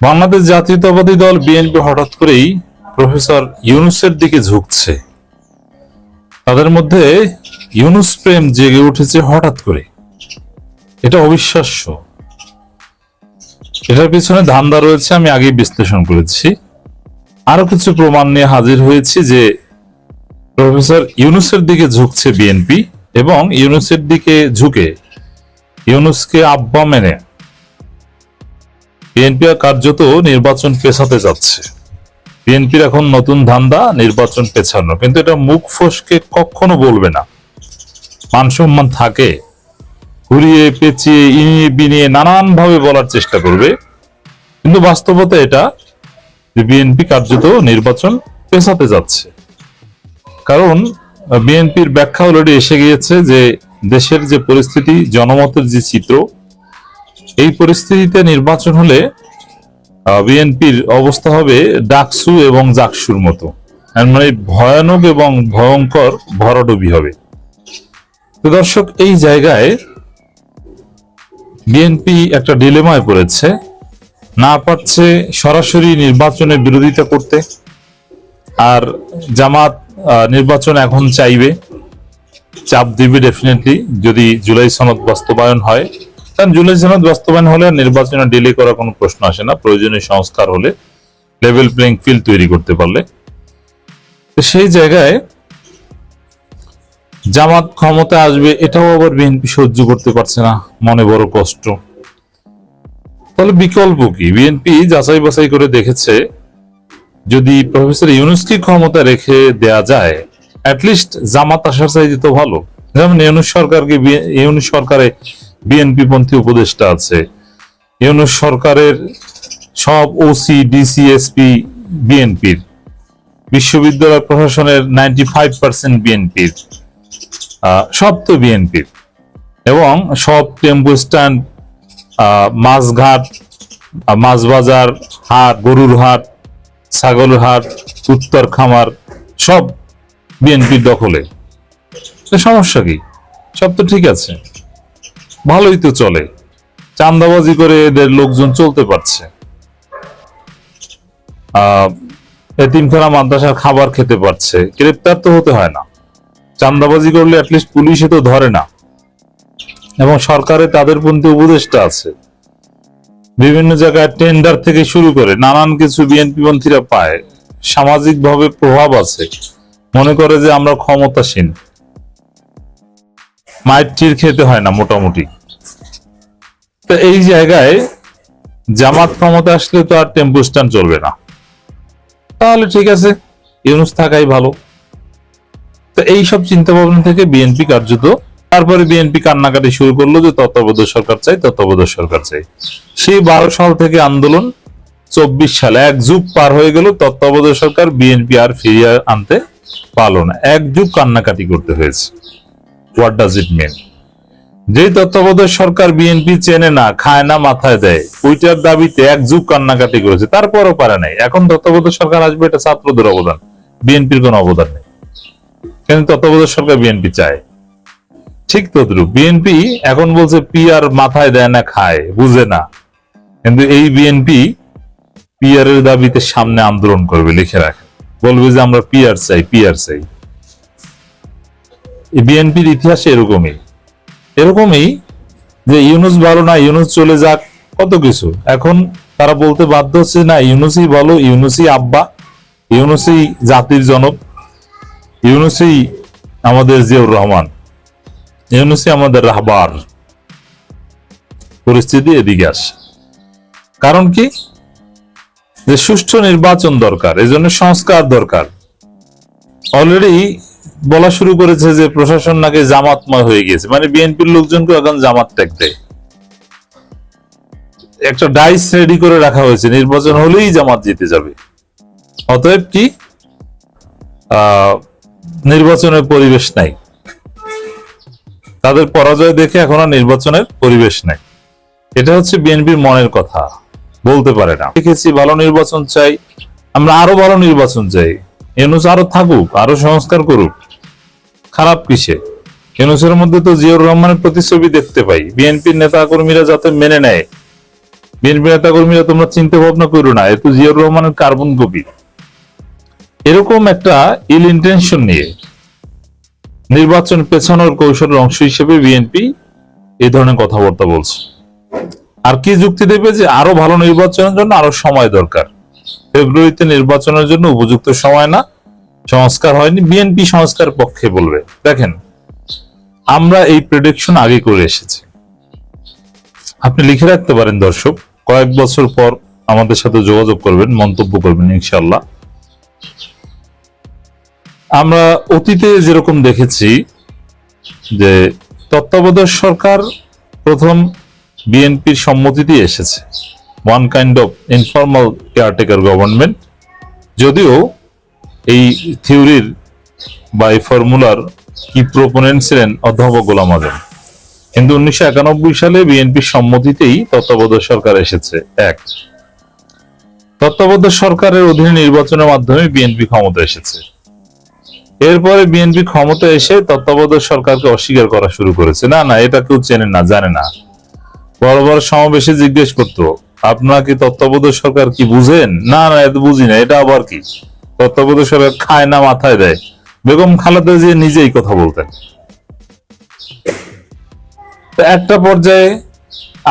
বাংলাদেশ জাতীয়তাবাদী দল বিএনপি হঠাৎ করেই প্রফেসর ইউনুসের দিকে ঝুঁকছে। তাদের মধ্যে ইউনুস প্রেম জেগে উঠেছে হঠাৎ করে। এটা অবিশ্বাস্য। এটার পিছনে ধান্দা রয়েছে, আমি আগেই বিশ্লেষণ করেছি। আরও কিছু প্রমাণ নিয়ে হাজির হয়েছি যে প্রফেসর ইউনুসের দিকে ঝুঁকছে বিএনপি এবং ইউনুসের দিকে ঝুঁকে ইউনুসকে আব্বা মেনে বিএনপি কার্যত নির্বাচন পেছাতে যাচ্ছে। বিএনপির এখন নতুন ধান্দা নির্বাচন পেছানো। কিন্তু এটা মুখ ফসকে কখনো বলবে না। মান সম্মান থাকে, ঘুরিয়ে পেঁচিয়ে ইনিয়ে বিনিয়ে নানান ভাবে বলার চেষ্টা করবে। কিন্তু বাস্তবতা এটা যে বিএনপি কার্যত নির্বাচন পেছাতে যাচ্ছে। কারণ, বিএনপির ব্যাখ্যা অলরেডি এসে গিয়েছে যে দেশের যে পরিস্থিতি, জনমতের যে চিত্র এই পরিস্থিতিতে নির্বাচন হলে বিএনপির অবস্থা হবে ডাকসু এবং জাকসুর মতো। মানে ভয়ানক এবং ভয়ঙ্কর ভরাডুবি হবে। তো দর্শক, এই জায়গায় বিএনপি একটা ডিলেমায় পড়েছে। না পারছে সরাসরি নির্বাচনে বিরোধিতা করতে, আর জামাত নির্বাচন এখন চাইবে। চাপ দিবে ডেফিনেটলি যদি জুলাই সনদ বাস্তবায়ন হয়। কারণ জুলাই সনদ বাস্তবায়ন হলে নির্বাচনে ডিলে করার কোনো প্রশ্ন আসে না। প্রয়োজনীয় সংস্কার হলে লেভেল প্লেইং ফিল্ড তৈরি করতে পারলে। সেই জায়গায় জামাত ক্ষমতা আসবে, এটাও আবার বিএনপি সহ্য করতে পারছে না। মনে বড় কষ্ট। তাহলে বিকল্প কি? বিএনপি যাচাই বাছাই করে দেখেছে, যদি প্রফেসর ইউনুসকে ক্ষমতা রেখে দেয়া যায় অ্যাটলিস্ট জামাত আসার চাইতে তো ভালো। যেমন ইউনুস সরকারকে, ইউনুস সরকারে বিএনপি পন্থী উপদেষ্টা আছে। ইউনুস সরকারের সব ওসি ডিসি এসপি বিএনপির। বিশ্ববিদ্যালয় প্রশাসনের নাইনটি ফাইভ পার্সেন্ট বিএনপির সব তো বিএনপির। এবং সব টেম্পো স্ট্যান্ড মাছঘাট আহ, মাছ বাজার হাট গরুর হাট ছাগল হাট উত্তর খামার সব বিএনপির দখলে। সমস্যা কি? সব তো ঠিক আছে। ভালোই তো চলে। চান্দাবাজি করে এদের লোকজন চলতে পারছে। এতিমখানা মাদ্রাসার খাবার খেতে পারছে। গ্রেপ্তার তো হতে হয় না। চান্দাবাজি করলে অ্যাটলিস্ট পুলিশে তো ধরে না। এবং সরকারে তাদের পন্থী উপদেষ্টা আছে। বিভিন্ন জায়গায় টেন্ডার থেকে শুরু করে নানান কিছু বিএনপি পন্থীরা পায়। সামাজিক ভাবে প্রভাব আছে। মনে করে যে আমরা ক্ষমতাসীন। মায়ের খেতে হয় না মোটামুটি। এই জায়গায় জামাত ক্ষমতা আসলে তো আর টেম্পু স্ট্যান্ড চলবে না। তাহলে ঠিক আছে, ইউনুস থাকাই ভালো। তো এই সব চিন্তা ভাবনা থেকে বিএনপি কার্যত, তারপরে বিএনপি কান্নাকাটি শুরু করল যে তত্ত্বাবধায়ক সরকার চাই, তত্ত্বাবধায়ক সরকার চাই। সেই বারো সাল থেকে আন্দোলন চব্বিশ সালে এক যুগ পার হয়ে গেল, তত্ত্বাবধায়ক সরকার বিএনপি আর ফিরিয়ে আনতে পারল না। এক যুগ কান্নাকাটি করতে হয়েছে। হোয়াট ডাজ ইট মিন যেই তত্ত্বাবধায়ক সরকার বিএনপি চেনে না, খায় না, মাথায় দেয়, ওইটার দাবিতে এক যুগ কান্নাকাটি করেছে, তারপরও পারে নাই। এখন তত্ত্বাবধায়ক সরকার আসবে, এটা ছাত্রদের অবদান, বিএনপির কোনো অবদান নেই। কিন্তু তত্ত্বাবধায়ক সরকার বিএনপি চায়? ঠিক তদ্রুপ, বিএনপি এখন বলছে পিআর মাথায় দেয় না, খায়, বুঝে না। কিন্তু এই বিএনপি পিআর এর দাবিতে সামনে আন্দোলন করবে, লিখে রাখে। বলবে যে আমরা পিআর চাই পিআর চাই। বিএনপির ইতিহাসে এরকমই। এরকমই যে ইউনুস ভালো না, ইউনুস চলে যাক, কত কিছু। এখন তারা বলতে বাধ্য হচ্ছে, না, ইউনুসই ভালো, ইউনুসই আব্বা, ইউনুসই জাতির জনক, ইউনুসই আমাদের জিয়াউর রহমান, ইউনুসই আমাদের রাহবার। পরিস্থিতি এদিকে আসে। কারণ কি? যে সুষ্ঠু নির্বাচন দরকার এই জন্য সংস্কার দরকার। অলরেডি বলা শুরু করেছে যে প্রশাসন নাকি জামাতময় হয়ে গিয়েছে। মানে বিএনপির লোকজনকে এখন জামাত ট্যাগ দেয়। একটা ডাইস রেডি করে রাখা হয়েছে, নির্বাচন হলেই জামাত জিতে যাবে। অতএব কি নির্বাচনের পরিবেশ নাই। তাদের পরাজয় দেখে এখন আর নির্বাচনের পরিবেশ নাই। এটা হচ্ছে বিএনপির মনের কথা, বলতে পারে না। দেখেছি ভালো নির্বাচন চাই, আমরা আরও ভালো নির্বাচন চাই। এনুস আরও থাকুক, আরও সংস্কার করুক। খারাপ কিসে? ইউনুসের মধ্যে তো জিয়াউর রহমানের প্রতিচ্ছবি দেখতে পাই। বিএনপির নেতা কর্মীরা যাতে মেনে নেয়। বিএনপি নেতা কর্মীরা তোমরা চিন্তা ভাবনা করো না এত জিয়াউর রহমানের কার্বন কপি। এরকম একটা ইল ইন্টেনশন নিয়ে নির্বাচন পেছানোর কৌশলের অংশ হিসেবে বিএনপি এই ধরনের কথাবার্তা বলছে। আর কি যুক্তি দেবে যে আরও ভালো নির্বাচনের জন্য আরও সময় দরকার? ফেব্রুয়ারিতে নির্বাচনের জন্য উপযুক্ত সময় না সংস্কার হয়নি বিএনপি সংস্কার পক্ষে বলবে। দেখেন, আমরা এই প্রেডিকশন আগে করে এসেছি। আপনি লিখে রাখতে পারেন দর্শক, কয়েক বছর পর আমাদের সাথে যোগাযোগ করবেন, মন্তব্য করবেন ইনশাল্লাহ আমরা অতীতে যেরকম দেখেছি যে তত্ত্বাবধায়ক সরকার প্রথম বিএনপির সম্মতিতে এসেছে। One kind of informal caretaker government যদিও এই থিওরির বা এই ফর্মুলার কি প্রোপোনেন্ট ছিলেন অধ্যাপক গোলাম আজম? কিন্তু উনিশশো একানব্বই সালে বিএনপির সম্মতিতেই তত্ত্বাবধায়ক সরকার এসেছে। এক, তত্ত্বাবধায়ক সরকারের অধীনে নির্বাচনের মাধ্যমে বিএনপি ক্ষমতা এসেছে। এরপরে বিএনপি ক্ষমতা এসে তত্ত্বাবধায়ক সরকারকে অস্বীকার করা শুরু করেছে। না না, এটা কেউ চেনে না, জানে না। বড় বড় সমাবেশে জিজ্ঞেস করতো, আপনারা কি তত্ত্বাবধায়ক সরকার কি বুঝেন? না না, এত বুঝি না, এটা আবার কি? তত্ত্বাবধায়ক সরকার খায় না, মাথায় দেয়। বেগম খালেদা জিয়া নিজেই কথা বলতেন। একটা পর্যায়ে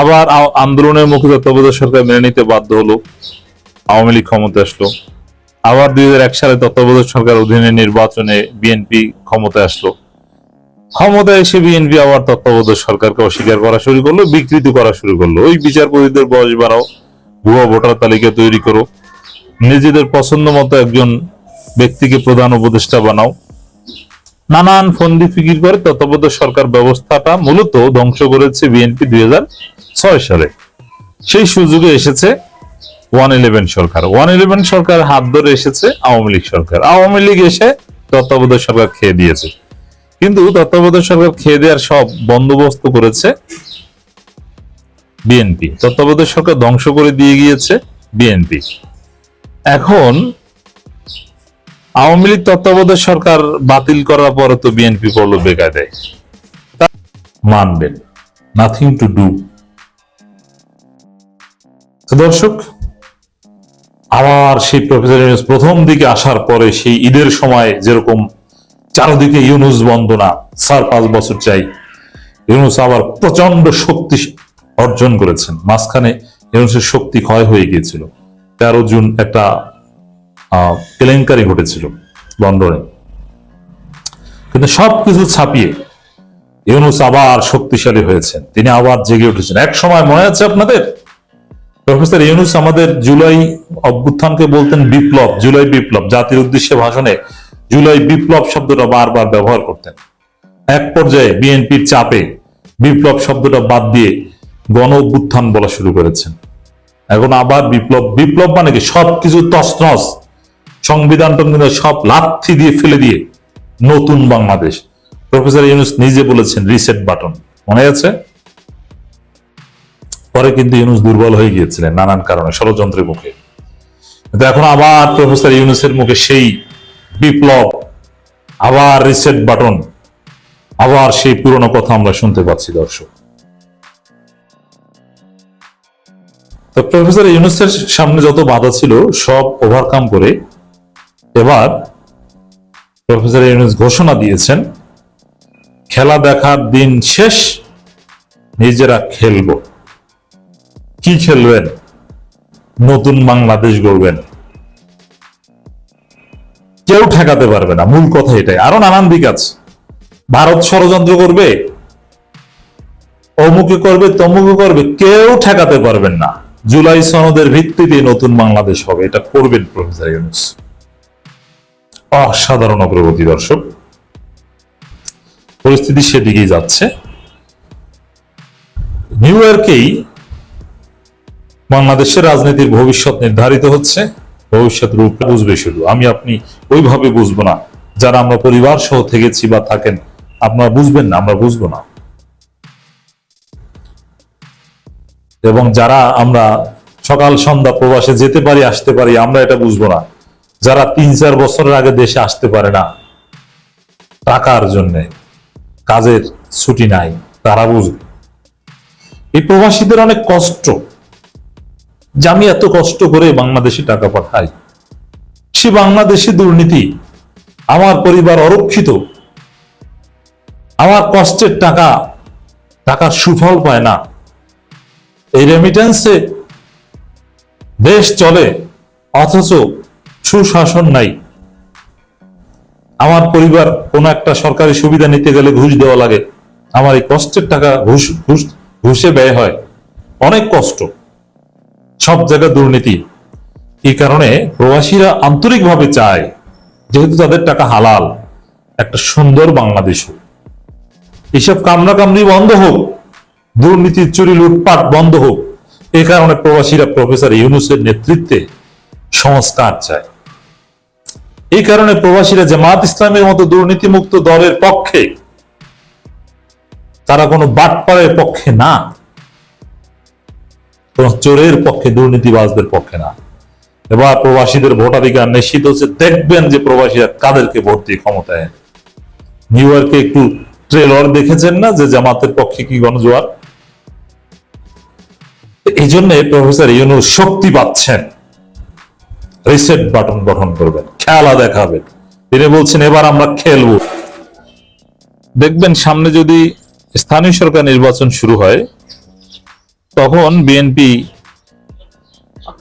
আবার আন্দোলনের মুখে তত্ত্বাবধায়ক সরকার মেনে নিতে বাধ্য হলো। আওয়ামী লীগ ক্ষমতা আসলো। আবার দুই হাজার এক সালে তত্ত্বাবধায়ক সরকার অধীনে নির্বাচনে বিএনপি ক্ষমতায় আসলো। ক্ষমতায় এসে বিএনপি আবার তত্ত্বাবধায়ক সরকারকে অস্বীকার করা শুরু করল, বিকৃতি করা শুরু করল। ওই বিচারপতিদের বয়স বাড়াও, ভুয়া ভোটার তালিকা তৈরি করো। নিজেদের পছন্দ মতো একজন ব্যক্তিকে প্রধান উপদেষ্টা বানাও। নানান ফন্দি ফিকির করে তত্ত্বাবধায়ক সরকার ব্যবস্থাটা মূলত ধ্বংস করেছে বিএনপি দুই ছয় সালে। সেই সুযোগে এসেছে ওয়ান ইলেভেন সরকার। ওয়ান ইলেভেন সরকার হাত ধরে এসেছে আওয়ামী লীগ সরকার। আওয়ামী লীগ এসে তত্ত্বাবধায়ক সরকার খেয়ে দিয়েছে। কিন্তু তত্ত্বাবধায়ক সরকার খেয়ে দেওয়ার সব বন্দোবস্ত করেছে বিএনপি। তত্ত্বাবধায়ক সরকার ধ্বংস করে দিয়ে গিয়েছে বিএনপি। এখন আওয়ামী লীগ তত্ত্বাবধায়ক সরকার বাতিল করার পরে তো বিএনপি পড়ল বেকায়দায়। তা- মানবেন নাথিং টু ডু দর্শক, আবার সেই প্রফেসর ইউনুস প্রথম দিকে আসার পরে সেই ঈদের সময় যেরকম চারদিকে ইউনুস বন্দনা, স্যার পাঁচ বছর চাই। ইউনুস আবার প্রচণ্ড শক্তি অর্জন করেছেন। মাঝখানে ইউনুসের শক্তি ক্ষয় হয়ে গিয়েছিল। তেরো জুন একটা কেলেঙ্কারি ঘটেছিল লন্ডনে। কিন্তু সবকিছু ছাপিয়ে ইউনুস আবার শক্তিশালী হয়েছেন। তিনি আবার জেগে উঠেছেন। এক সময় মনে আছে আপনাদের? প্রফেসর ইউনুস আমাদের জুলাই অভ্যুত্থানকে বলতেন বিপ্লব, জুলাই বিপ্লব। জাতির উদ্দেশ্যে ভাষণে জুলাই বিপ্লব শব্দটা বারবার ব্যবহার করতেন। এক পর্যায়ে বিএনপির চাপে বিপ্লব শব্দটা বাদ দিয়ে গণ অভ্যুত্থান বলা শুরু করেছেন। এখন আবার বিপ্লব বিপ্লব মানে কি? সবকিছু তছনছ। সংবিধান টংবিধান সব লাথি দিয়ে ফেলে দিয়ে নতুন বাংলাদেশ। প্রফেসর ইউনুস নিজে বলেছেন, রিসেট বাটন। মনে আছে? পরে কিন্তু ইউনুস দুর্বল হয়ে গিয়েছিলেন নানান কারণে, ষড়যন্ত্রের মুখে। কিন্তু এখন আবার প্রফেসর ইউনুসের মুখে সেই বিপ্লব, আবার রিসেট বাটন, আবার সেই পুরনো কথা আমরা শুনতে পাচ্ছি দর্শক। তো প্রফেসর ইউনুসের সামনে যত বাধা ছিল, সব ওভারকাম করে এবার প্রফেসর ইউনুস ঘোষণা দিয়েছেন, খেলা দেখার দিন শেষ, নিজেরা খেলব। কি খেলবেন? নতুন বাংলাদেশ গড়বেন। কেউ ঠেকাতে পারবে না, মূল কথা এটাই। আরও নানান দিক আছে। ভারত ষড়যন্ত্র করবে, অমুকে করবে, তমুকে করবে, কেউ ঠেকাতে পারবেন না। জুলাই সনদের ভিত্তিতে নতুন বাংলাদেশ হবে। এটা করবেন প্রফেসর ইউনুস। অসাধারণ অগ্রগতি দর্শক। পরিস্থিতি সেদিকেই যাচ্ছে। নিউ ইয়র্কেই বাংলাদেশের রাজনীতির ভবিষ্যৎ নির্ধারিত হচ্ছে। ভবিষ্যৎ রূপ বুঝবে শুধু। আমি, আপনি ওইভাবে বুঝব না। যারা আমরা পরিবার সহ থেকেছি বা থাকেন, আপনারা বুঝবেন না, আমরা বুঝব না। এবং যারা আমরা সকাল, সন্ধ্যা প্রবাসে যেতে পারি, আসতে পারি, আমরা এটা বুঝব না। যারা তিন, চার বছরের আগে দেশে আসতে পারে না, টাকার জন্য, কাজের ছুটি নাই, তারা বুঝবে। এই প্রবাসীদের অনেক কষ্ট। যে আমি এত কষ্ট করে বাংলাদেশে টাকা পাঠাই। সে বাংলাদেশে দুর্নীতি আমার পরিবার অরক্ষিত। আমার কষ্টের টাকা, টাকার সুফল পায় না। এই রেমিটেন্সে দেশ চলে, অথচ সুশাসন নাই। আমার পরিবার কোনো একটা সরকারি সুবিধা নিতে গেলে ঘুষ দেওয়া লাগে। আমার এই কষ্টের টাকা ঘুষ ঘুষ, ঘুষে ব্যয় হয়। অনেক কষ্ট। সব জায়গায় দুর্নীতি। এই কারণে প্রবাসীরা আন্তরিকভাবে চায়, যেহেতু তাদের টাকা হালাল। একটা সুন্দর বাংলাদেশ হোক। এসব কামড়া বন্ধ হোক। দুর্নীতি, চুরি, লুটপাট বন্ধ হোক। এ কারণে প্রবাসীরা প্রফেসর ইউনুসের নেতৃত্বে সংস্কার চায়। এই কারণে প্রবাসীরা জামাত ইসলামের মতো দুর্নীতিমুক্ত দলের পক্ষে, তারা কোনো বাটপাড়ের পক্ষে না। কোন চোরের পক্ষে, দুর্নীতিবাজদের পক্ষে না। এবার প্রবাসীদের ভোটাধিকার নিশ্চিত হচ্ছে। দেখবেন যে প্রবাসীরা কাদেরকে ভোট দিয়ে ক্ষমতায় নিউ ইয়র্কে একটু ট্রেলর দেখেছেন না যে জামাতের পক্ষে কি গণজোয়ার? এই জন্য প্রফেসর ইউনুস শক্তি পাচ্ছেন। রিসেট বাটন গঠন করবেন, খেলা দেখাবেন। তিনি বলছেন, এবার আমরা খেলব। দেখবেন, সামনে যদি স্থানীয় সরকার নির্বাচন শুরু হয়, তখন বিএনপি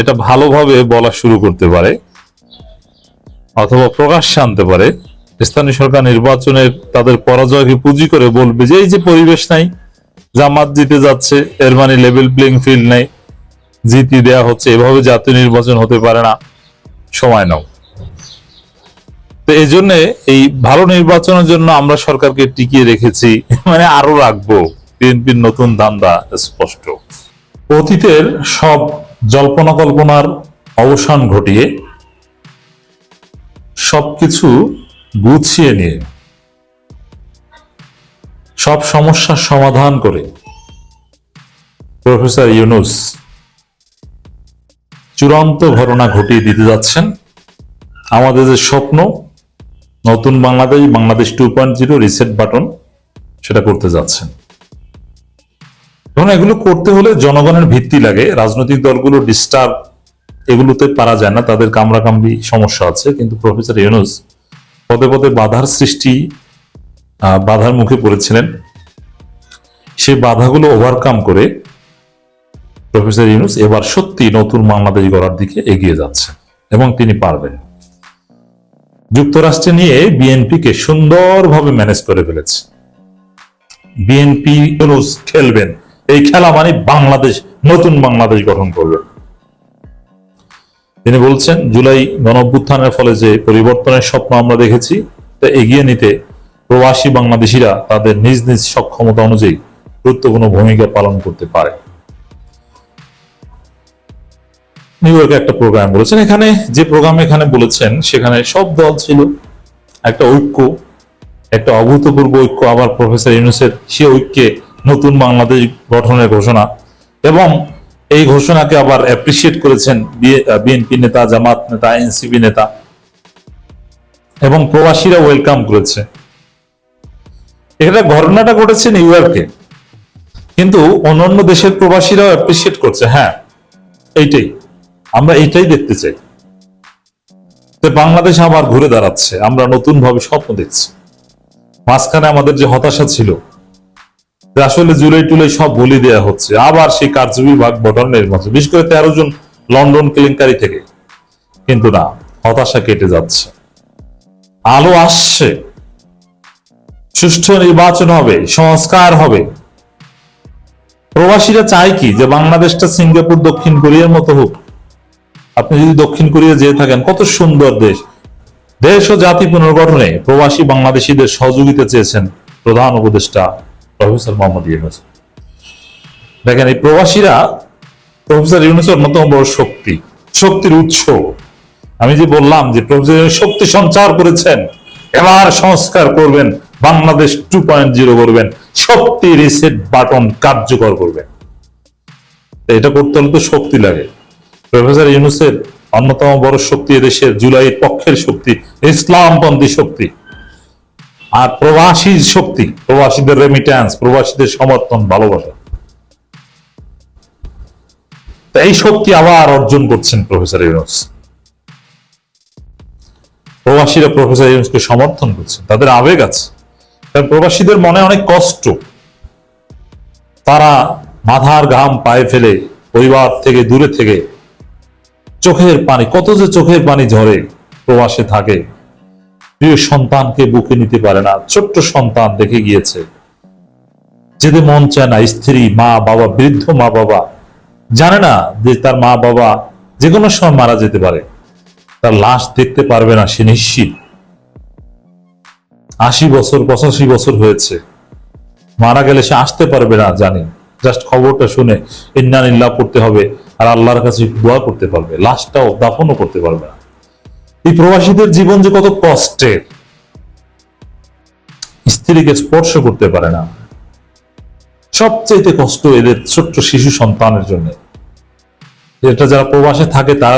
এটা ভালোভাবে বলা শুরু করতে পারে অথবা প্রকাশ্যে আনতে পারে। স্থানীয় সরকার নির্বাচনের তাদের পরাজয়কে পুঁজি করে বলবে যে, এই যে পরিবেশ নাই জামাত জিতে যাচ্ছে, এর মানে লেভেল প্লেইং ফিল্ড নেই। জিতি দেয়া হচ্ছে, এভাবে জাতীয় নির্বাচন হতে পারে না। সময় নাও। তো এই জন্য এই ভালো নির্বাচনের জন্য আমরা সরকারকে টিকিয়ে রেখেছি মানে আরও রাখব। বিএনপির নতুন ধান্দা স্পষ্ট। অতীতের সব জল্পনা কল্পনার অবসান ঘটিয়ে সবকিছু গুছিয়ে নিয়ে সব সমস্যার সমাধান করে। প্রফেসর ইউনুস, চূড়ান্ত ঘটনা ঘটিয়ে দিতে যাচ্ছেন। আমাদের যে স্বপ্ন, নতুন Bangladesh Bangladesh two point zero reset button সেটা করতে যাচ্ছেন। এখন এগুলো করতে হলে জনগণের ভিত্তি লাগে। রাজনৈতিক দলগুলো ডিস্টার্ব এগুলোতে পারা যায় না। তাদের কামড়াকামড়ি সমস্যা আছে। কিন্তু প্রফেসর ইউনুস, পদে পদে বাধার সৃষ্টি বাধার মুখে পড়েছিলেন। সেই বাধাগুলো ওভারকাম করে প্রফেসর ইউনুস এবার সত্যি নতুন বাংলাদেশ গড়ার দিকে এগিয়ে যাচ্ছে এবং তিনি পারবেন। যুক্তরাষ্ট্রে নিয়ে বিএনপিকে সুন্দরভাবে ম্যানেজ করে ফেলেছে। বিএনপি ইউনুস খেলবেন। এই খেলা মানে বাংলাদেশ, নতুন বাংলাদেশ গঠন করবেন তিনি বলছেন, জুলাই গণঅভ্যুত্থানের ফলে যে পরিবর্তনের স্বপ্ন আমরা দেখেছি, তা এগিয়ে নিতে প্রবাসী বাংলাদেশিরা তাদের নিজ নিজ সক্ষমতা অনুযায়ী গুরুত্বপূর্ণ ভূমিকা পালন করতে পারে। নিউ ইয়র্কে একটা প্রোগ্রাম বলেছেন। এখানে যে প্রোগ্রাম এখানে বলেছেন, সেখানে সব দল ছিল। একটা ঐক্য, একটা অভূতপূর্ব ঐক্য। আবার প্রফেসর ইউনুসের সে ঐক্যে নতুন বাংলাদেশ গঠনের ঘোষণা। এবং এই ঘোষণাকে আবার অ্যাপ্রিসিয়েট করেছেন বিএনপি নেতা, জামাত নেতা এনসিপি নেতা। এবং প্রবাসীরা ওয়েলকাম করেছে। এটা ঘটনাটা ঘটেছে নিউ ইয়র্কে কিন্তু অন্যান্য দেশের প্রবাসীরাও অ্যাপ্রিসিয়েট করছে হ্যাঁ এইটাই। আমরা এইটাই দেখতে চাই। তো বাংলাদেশ আবার ঘুরে দাঁড়াচ্ছে, আমরা নতুন ভাবে স্বপ্ন দেখছি। মাঝখানে আমাদের যে হতাশা ছিল, যে আসলে জুলাই টুলাই সব বলি দেয়া হচ্ছে, আবার সেই কার্যবিভাগ গঠনের মতো বিশেষ করে তেরো জন লন্ডন কেলেঙ্কারি থেকে। কিন্তু না, হতাশা কেটে যাচ্ছে। আলো আসছে। সুষ্ঠু নির্বাচন হবে, সংস্কার হবে। প্রবাসীরা চায় কি যে বাংলাদেশটা সিঙ্গাপুর, দক্ষিণ কোরিয়ার মতো হোক। আপনি যদি দক্ষিণ কোরিয়া যেয়ে থাকেন, কত সুন্দর দেশ। দেশ ও জাতি পুনর্গঠনে প্রবাসী বাংলাদেশিদের সহযোগিতা চেয়েছেন প্রধান উপদেষ্টা প্রফেসর মোহাম্মদ ইউনুস। দেখেন, এই প্রবাসীরা প্রফেসর ইউনুসের অন্যতম বড় শক্তি, শক্তির উৎস। আমি যে বললাম যে প্রফেসর শক্তি সঞ্চার করেছেন, এবার সংস্কার করবেন। বাংলাদেশ টু পয়েন্ট জিরো করবেন। শক্তি রিসেট বাটন কার্যকর করবেন এটা করতে হলে তো শক্তি লাগে। প্রফেসর ইউনুসের অন্যতম বড় শক্তি এদেশের জুলাইয়ের পক্ষের শক্তি, ইসলামপন্থী শক্তি। আর প্রবাসী শক্তি, প্রবাসীদের রেমিট্যান্স প্রবাসীদের সমর্থন, ভালোবাসা। এই শক্তি আবার অর্জন করছেন প্রফেসর ইউনুস। প্রবাসীরা প্রফেসর ইউনুসকে সমর্থন করছে। তাদের আবেগ আছে। প্রবাসীদের মনে অনেক কষ্ট। তারা মাথার ঘাম পায়ে ফেলে পরিবার থেকে দূরে থেকে চোখের পানি, কত যে চোখের পানি ঝরে প্রবাসে থাকে। প্রিয় সন্তানকে বুকে নিতে পারে না, ছোট্ট সন্তান দেখে গিয়েছে। যেতে মন চায় না, স্ত্রী, মা, বাবা, বৃদ্ধ মা, বাবা। জানে না যে তার মা, বাবা যে কোনো সময় মারা যেতে পারে। তার লাশ দেখতে পারবে না, সে নিশ্চিত। আশি বছর, পঁচাশি বছর হয়েছে। মারা গেলে সে আসতে পারবে না জানি জাস্ট খবরটা শুনে ইন্নানিল্লাহ করতে হবে আর আল্লাহর কাছে দোয়া করতে পারবে। লাশটাও দাফনও করতে পারবে না। এই প্রবাসীদের জীবন যে কত কষ্টের। স্ত্রীকে স্পর্শ করতে পারে না। সবচেয়ে কষ্ট এদের ছোট্ট শিশু সন্তানের জন্য। এটা যারা প্রবাসে থাকে তারা